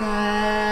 காண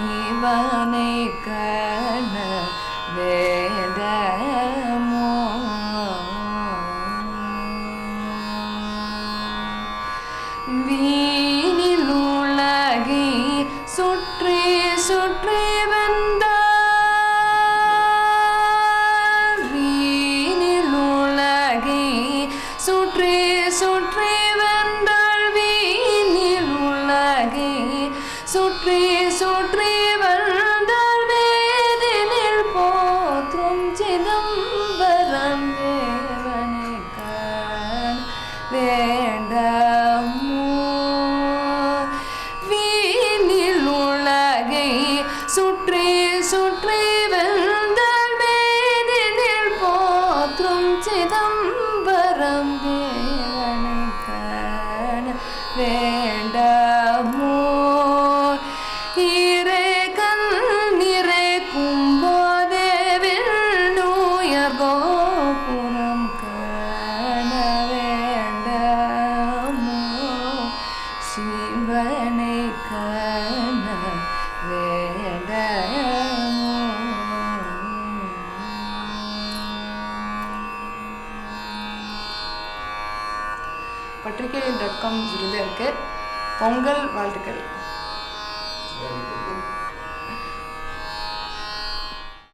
சிவனை கண வேதமோ வீணில் உலகை சுற்றி சுற்றி வந்தார் வீணில் உலகை சுற்றி சுற்றி சுற்றி சுற்றி வந்தார் வேதினில் போற்றும் சிதம்பரம் தேவனை காண வேண்டாமோ? வீணில் உலகை சுற்றி சுற்றி வந்தார் வேதினில் போற்றும் சிதம்பரம் அவனை காண பத்திரிகை டாட் காம் விருது இருக்கு. பொங்கல் வாழ்த்துக்கள்.